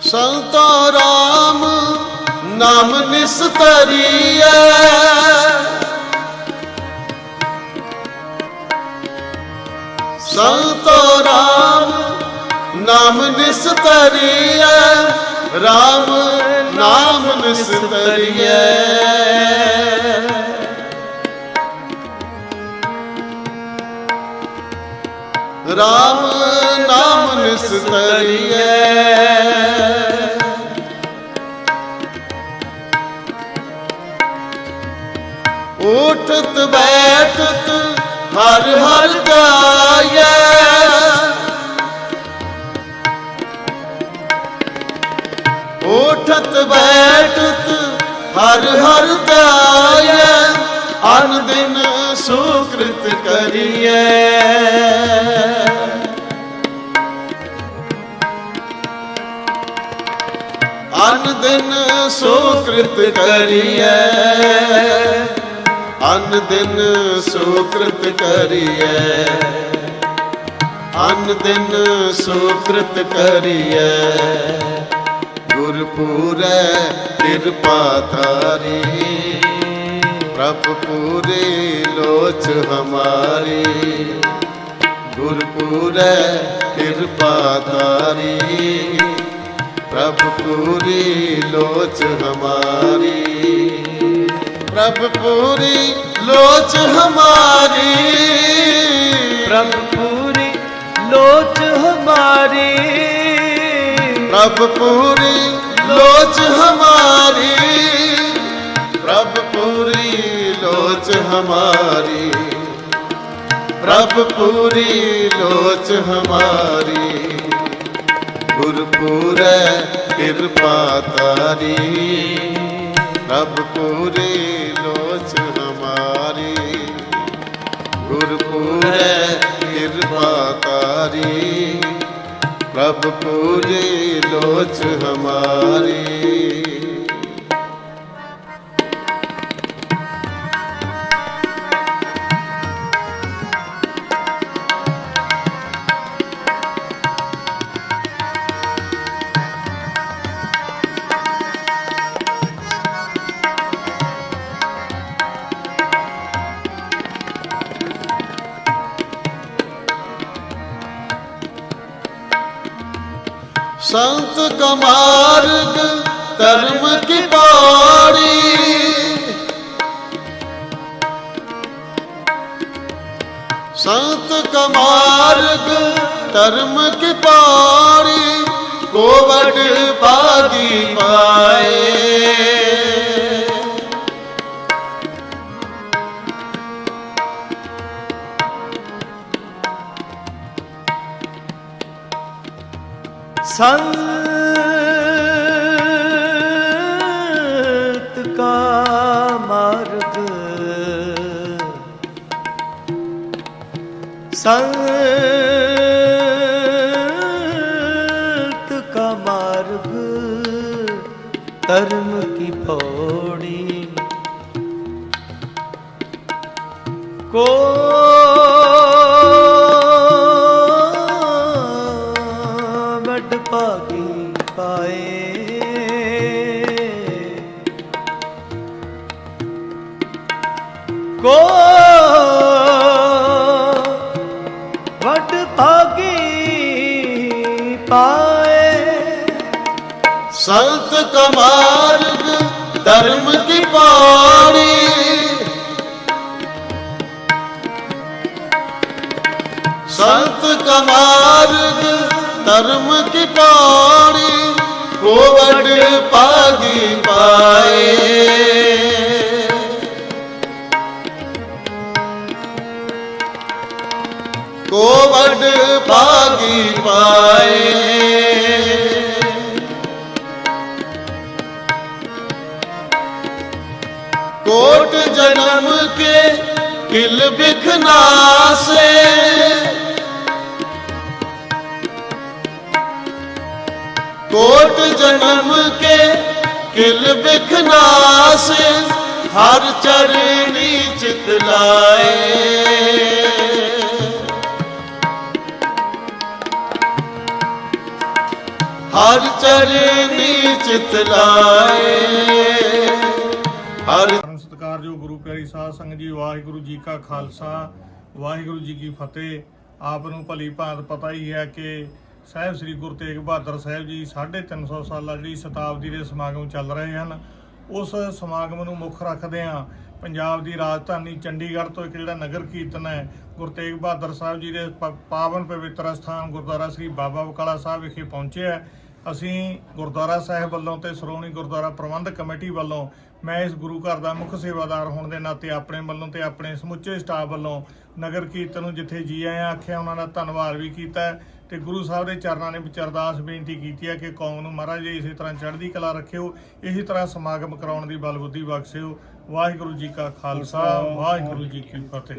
ਸੰਤੋ ਰਾਮ ਨਾਮ ਨਿਸਤਰੀਐ। ਸੰਤੋ ਰਾਮ ਨਾਮ ਨਿਸਤਰੀਐ। ਰਾਮ ਨਾਮ ਨਿਸਤਰੀਐ। ਰਾਮ ਨਾਮ ਨਿਸਤਰੀਐ। ਉਠਤ ਬੈਠਤ ਹਰ ਹਰ ਗਾਇਐ ਉਠਤ ਬੈਠਤ ਹਰ ਹਰ ਗਾਇਐ ਅਨ ਦਿਨ ਸੁਕ੍ਰਿਤ ਕਰੀਐ। ਅਨ ਦਿਨ ਸੁਕ੍ਰਿਤ ਕਰੀਐ। ਅਨ ਦਿਨ ਸੁਕ੍ਰਿਤ ਕਰੀਐ। ਅਨ ਦਿਨ ਸੁਕ੍ਰਿਤ ਕਰੀਐ। ਗੁਰਪੂਰੈ ਕਿਰਪਾ ਧਾਰੀ। ਪ੍ਰਭ ਪੂਰੇ ਲੋਚ ਹਮਾਰੀ। ਗੁਰਪੂਰੈ ਕਿਰਪਾ ਧਾਰੀ। ਪ੍ਰਭ ਪੂਰੀ ਲੋਚ ਹਮਾਰੀ। ਪ੍ਰਭ ਪੂਰੀ ਲੋਚ ਹਮਾਰੀ। ਪ੍ਰਭ ਪੂਰੀ ਲੋਚ ਹਮਾਰੀ। ਪ੍ਰਭ ਪੂਰੀ ਲੋਚ ਹਮਾਰੀ। ਪ੍ਰਭ ਪੂਰੀ ਲੋਚ ਹਮਾਰੀ। ਪ੍ਰਭ ਪੂਰੀ ਲੋਚ ਹਮਾਰੀ। ਗੁਰਪੂਰੈ ਕਿਰਪਾ ਤਾਰੀ। ਪ੍ਰਭ ਪੂਰੀ ਲੋਚ ਹਮਾਰੀ। ਗੁਰਪੂਰੈ ਕਿਰਪਾ ਤਾਰੀ ਪ੍ਰਭ ਪੂਰੀ ਲੋਚ ਹਮਾਰੀ। ਸੰਤ ਕਮਾਰਗ ਧਰਮ ਕੀ ਪੌੜੀ ਸੰਤ ਕਮਾਰਗ ਧਰਮ ਕੀ ਪੌੜੀ ਕੋਵੜ ਬਾਗੀ ਪਾਏ। ਸੰਤ ਕਾ ਮਾਰਗ ਸੰਤ ਕਾ ਮਾਰਗ ਧਰਮ ਕੀ ਪੌੜੀ ਕੋ ਸੰਤ ਕਮਾਰਗ ਧਰਮ ਕੀ ਪਾਣੀ। ਸੰਤ ਕਮਾਰਗ ਧਰਮ ਕੀ ਪਾਣੀ, ਕੋਵਡ ਪਾਗੀ ਪਾਏ। ਕੋਵਡ ਭਾਗੀ ਪਾਏ। ਕਿਲ ਬਿਖਨਾਸ ਹਰ ਚਰਣੀ ਚਿਤ ਲਾਏ ਹਰ ਚਰਣੀ ਚਿਤ ਲਾਏ ਹਰ ਸਤਿਕਾਰਯੋਗ ਗੁਰੂ ਪਿਆਰੀ ਸਾਧ ਸੰਗਤ ਜੀ, ਵਾਹਿਗੁਰੂ ਜੀ ਕਾ ਖਾਲਸਾ, ਵਾਹਿਗੁਰੂ ਜੀ ਕੀ ਫਤਿਹ। ਆਪ ਨੂੰ ਭਲੀ ਭਾਂਤ ਪਤਾ ਹੀ ਹੈ ਕਿ ਸਾਹਿਬ ਸ੍ਰੀ ਗੁਰੂ ਤੇਗ ਬਹਾਦਰ ਸਾਹਿਬ ਜੀ 350 ਸਾਲਾ ਜਿਹੜੀ ਸ਼ਤਾਬਦੀ ਦੇ ਸਮਾਗਮ ਚੱਲ ਰਹੇ ਹਨ, ਉਸ ਸਮਾਗਮ ਨੂੰ ਮੁੱਖ ਰੱਖਦੇ ਆ ਪੰਜਾਬ ਦੀ ਰਾਜਧਾਨੀ ਚੰਡੀਗੜ੍ਹ ਤੋਂ ਇੱਕ ਜਿਹੜਾ ਨਗਰ ਕੀਰਤਨ ਹੈ, ਗੁਰੂ ਤੇਗ ਬਹਾਦਰ ਸਾਹਿਬ ਜੀ ਦੇ ਪਾਵਨ ਪਵਿੱਤਰ ਸਥਾਨ ਗੁਰਦੁਆਰਾ ਸ੍ਰੀ ਬਾਬਾ ਬਕਾਲਾ ਸਾਹਿਬ ਵਿਖੇ ਪਹੁੰਚਿਆ ਅਸੀਂ ਗੁਰਦੁਆਰਾ ਸਾਹਿਬ ਵੱਲੋਂ ਤੇ ਸ਼੍ਰੋਮਣੀ ਗੁਰਦੁਆਰਾ ਪ੍ਰਬੰਧਕ ਕਮੇਟੀ ਵੱਲੋਂ ਮੈਂ ਇਸ ਗੁਰੂ ਘਰ ਦਾ ਮੁੱਖ ਸੇਵਾਦਾਰ ਹੋਣ ਦੇ ਨਾਤੇ ਆਪਣੇ ਵੱਲੋਂ ਤੇ ਆਪਣੇ ਸਮੁੱਚੇ ਸਟਾਫ ਵੱਲੋਂ ਨਗਰ ਕੀਰਤਨ ਨੂੰ ਜਿੱਥੇ ਜੀ ਆਇਆ ਆਖਿਆ, ਉਹਨਾਂ ਦਾ ਧੰਨਵਾਦ ਵੀ ਕੀਤਾ ਤੇ ਗੁਰੂ ਸਾਹਿਬ ਦੇ ਚਰਨਾਂ ਨੇ ਵਿੱਚ ਅਰਦਾਸ ਬੇਨਤੀ ਕੀਤੀ ਹੈ ਕਿ ਕੌਮ ਨੂੰ ਮਹਾਰਾਜ ਜੀ ਇਸੇ ਤਰ੍ਹਾਂ ਚੜ੍ਹਦੀ ਕਲਾ ਰੱਖਿਓ ਇਸੇ ਤਰ੍ਹਾਂ ਸਮਾਗਮ ਕਰਾਉਣ ਦੀ ਬਲਬੁੱਧੀ ਬਖਸ਼ਿਓ। ਵਾਹਿਗੁਰੂ ਜੀ ਕਾ ਖਾਲਸਾ, ਵਾਹਿਗੁਰੂ ਜੀ ਕੀ ਫਤਿਹ।